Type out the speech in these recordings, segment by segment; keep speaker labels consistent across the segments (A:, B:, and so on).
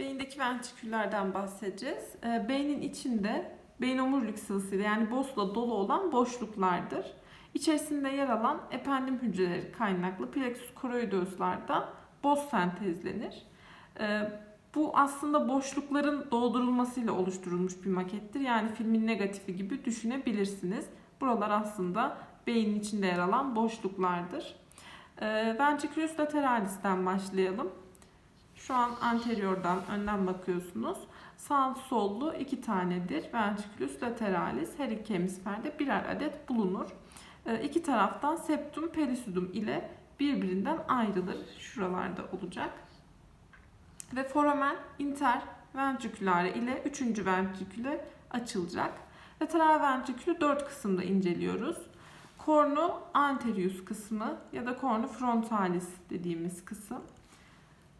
A: Beyindeki ventriküllerden bahsedeceğiz. Ee, Beynin içinde beyin omurilik sıvısıyla yani bosla dolu olan boşluklardır. İçerisinde yer alan ependim hücreleri kaynaklı plexus choroideus'larda boz sentezlenir. Ee, Bu aslında boşlukların doldurulmasıyla oluşturulmuş bir makettir. Yani filmin negatifi gibi düşünebilirsiniz. Buralar aslında beynin içinde yer alan boşluklardır. Ee, Ventriculus lateralis'ten başlayalım. Şu an anteriordan önden bakıyorsunuz. Sağ sollu iki tanedir. Ventriculus lateralis her iki hemisferde birer adet bulunur. Ee, İki taraftan septum pellucidum ile birbirinden ayrılır. Şuralarda olacak. Ve foramen interventrikülare ile üçüncü ventriküle açılacak. Lateral ventrikülü dört kısımda inceliyoruz. Cornu anterius kısmı ya da cornu frontalis dediğimiz kısım.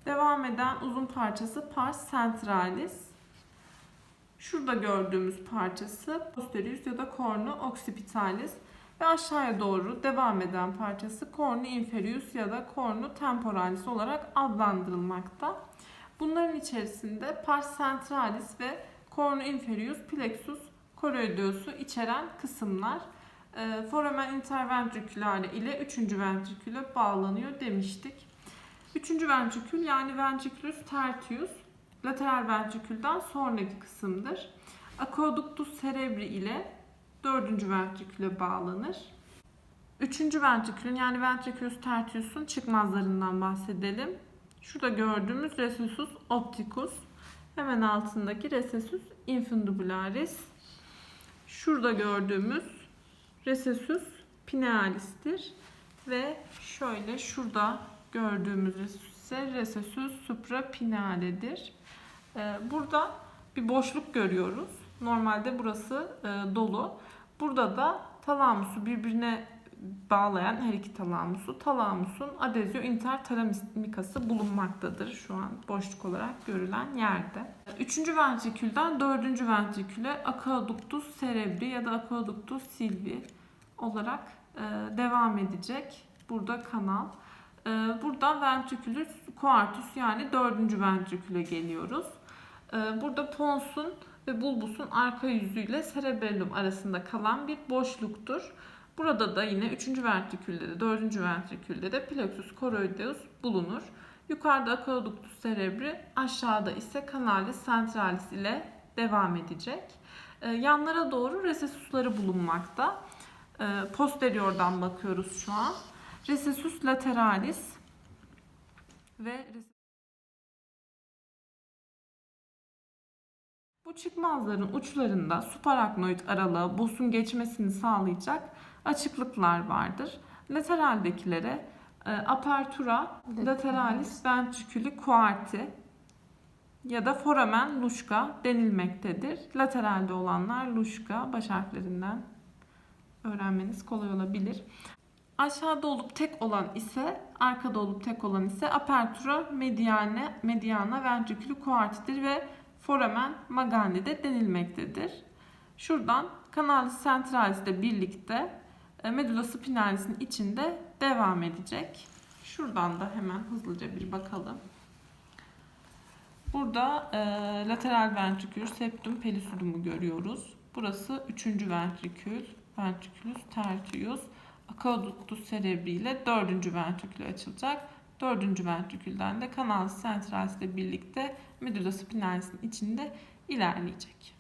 A: Devam eden uzun parçası pars centralis. Şurada gördüğümüz parçası posterius ya da cornu occipitalis ve aşağıya doğru devam eden parçası cornu inferius ya da cornu temporalis olarak adlandırılmakta. Bunların içerisinde pars centralis ve cornu inferius plexus choroideus'u içeren kısımlar e, foramen interventriculaire ile 3. ventriküle bağlanıyor demiştik. Üçüncü ventrikül yani ventriculus tertius lateral ventrikülden sonraki kısımdır. Aqueductus cerebri ile dördüncü ventriküle bağlanır. Üçüncü ventrikülün yani ventriculus tertius'un çıkmazlarından bahsedelim. Şurada gördüğümüz recessus opticus, hemen altındaki recessus infundibularis. Şurada gördüğümüz recessus pinealis'tir ve şöyle şurada gördüğümüz ise recessus suprapinaledir. Ee, Burada bir boşluk görüyoruz. Normalde burası e, dolu. Burada da talamusu birbirine bağlayan her iki talamusu, talamusun adezyo intertalamikası bulunmaktadır şu an boşluk olarak görülen yerde. Üçüncü ventrikülden dördüncü ventriküle aqueductus cerebri ya da aqueductus silvi olarak e, devam edecek. Burada kanal. E, buradan ventriculus coarctus yani dördüncü ventriküle geliyoruz. E, burada ponsun ve bulbusun arka yüzüyle cerebellum arasında kalan bir boşluktur. Burada da yine 3. ventrikülde de 4. ventrikülde de plexus choroideus bulunur. Yukarıda aqueductus cerebri, aşağıda ise canalis centralis ile devam edecek. Ee, yanlara doğru recessusları bulunmakta. Ee, posteriordan bakıyoruz şu an. Recessus lateralis ve Bu çıkmazların uçlarında supraraknoid aralığı bosun geçmesini sağlayacak açıklıklar vardır. Lateraldekilere e, apertura lateralis ventriculi quarti ya da foramen luşka denilmektedir. Lateralde olanlar luşka baş harflerinden öğrenmeniz kolay olabilir. Aşağıda olup tek olan ise, arkada olup tek olan ise apertura mediane, mediana ventriculi quartidir ve foramen magani de denilmektedir. Şuradan canalis centralis ile birlikte e, medulla spinalis'in içinde devam edecek. Şuradan da hemen hızlıca bir bakalım. Burada e, lateral ventrikül septum pellucidum'u görüyoruz. Burası 3. ventrikül, ventriculus tertius, aqueductus cerebri ile 4. ventrikül açılacak. 4. ventrikülden de canalis centralis ile birlikte medulla spinalis'in içinde ilerleyecek.